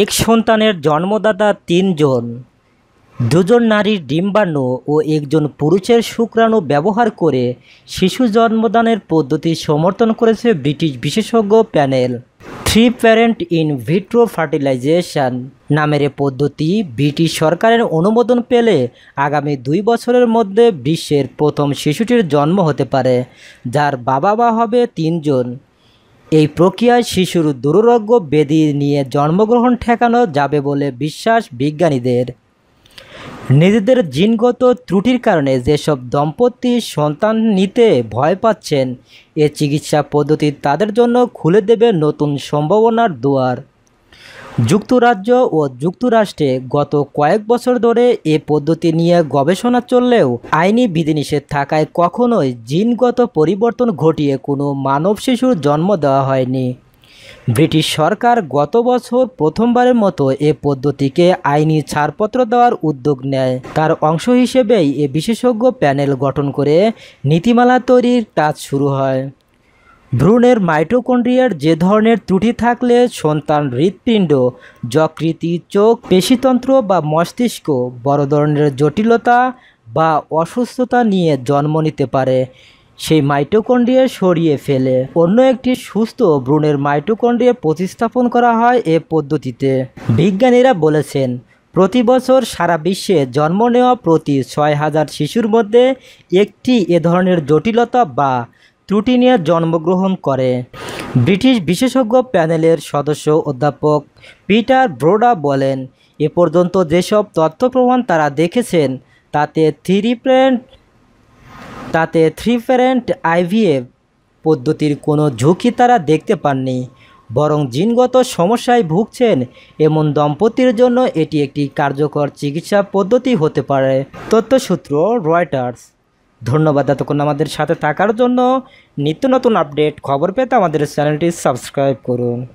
এক সন্তানের জন্মদাতা তিনজন। দুজন নারীর ডিম্বাণু ও একজন পুরুষের শুক্রাণু ব্যবহার করে শিশু জন্মদানের পদ্ধতি সমর্থন করেছে ব্রিটিশ বিশেষজ্ঞ panel. Three parent in vitro fertilisation নামের পদ্ধতি ব্রিটিশ সরকারের অনুমোদন পেলে আগামী দুই বছরের মধ্যে বিশ্বের প্রথম শিশুটির জন্ম হতে পারে, যার বাবা মা হবে তিনজন। এই প্রক্রিয়ায় শিশুর দুরারোগ্য বেদি নিয়ে জন্মগ্রহণ ঠেকানো যাবে বলে বিশ্বাস বিজ্ঞানীদের। নিজেদের জিনগত ত্রুটির কারণে যেসব দম্পতি সন্তান নিতে ভয় পাচ্ছেন, এ চিকিৎসা পদ্ধতি তাদের জন্য খুলে দেবে নতুন সম্ভাবনার দুয়ার। যুক্তরাজ্য ও যুক্তরাষ্ট্রে গত কয়েক বছর ধরে এ পদ্ধতি নিয়ে গবেষণা চললেও আইনি বিধিনিষেধ থাকায় কখনোই জিনগত পরিবর্তন ঘটিয়ে কোনো মানব শিশুর জন্ম দেওয়া হয়নি। ব্রিটিশ সরকার গত বছর প্রথমবারের মতো এ পদ্ধতিকে আইনি ছাড়পত্র দেওয়ার উদ্যোগ নেয়। তার অংশ হিসেবেই এ বিশেষজ্ঞ প্যানেল গঠন করে নীতিমালা তৈরির কাজ শুরু হয়। ভ্রূণের মাইটোকন্ড্রিয়ার যে ধরনের ত্রুটি থাকলে সন্তান হৃৎপিণ্ড, যকৃতি, চোখ, পেশিতন্ত্র বা মস্তিষ্ক বড় ধরনের জটিলতা বা অসুস্থতা নিয়ে জন্ম নিতে পারে। সেই মাইটোকন্ড্রিয়া সরিয়ে ফেলে। অন্য একটি সুস্থ ভ্রূণের মাইটোকন্ড্রিয়া প্রতিস্থাপন করা হয় এ পদ্ধতিতে। বিজ্ঞানীরা বলেছেন, প্রতি বছর সারা বিশ্বে জন্ম নেওয়া প্রতি ছয় হাজার শিশুর মধ্যে একটি এ ধরনের জটিলতা বা ত্রুটি নিয়ে জন্মগ্রহণ করে। ব্রিটিশ বিশেষজ্ঞ প্যানেলের সদস্য অধ্যাপক পিটার ব্রোডা বলেন, এ পর্যন্ত যেসব তথ্য প্রমাণ তারা দেখেছেন, তাতে থ্রি প্যারেন্ট তাতে থ্রি প্যারেন্ট আইভিএফ পদ্ধতির কোনো ঝুঁকি তারা দেখতে পাননি, বরং জিনগত সমস্যায় ভুগছেন এমন দম্পতির জন্য এটি একটি কার্যকর চিকিৎসা পদ্ধতি হতে পারে। তথ্যসূত্র রয়টার্স। ধন্যবাদ এতক্ষণ আমাদের সাথে থাকার জন্য। নিত্য নতুন আপডেট খবর পেতে আমাদের চ্যানেলটি সাবস্ক্রাইব করুন।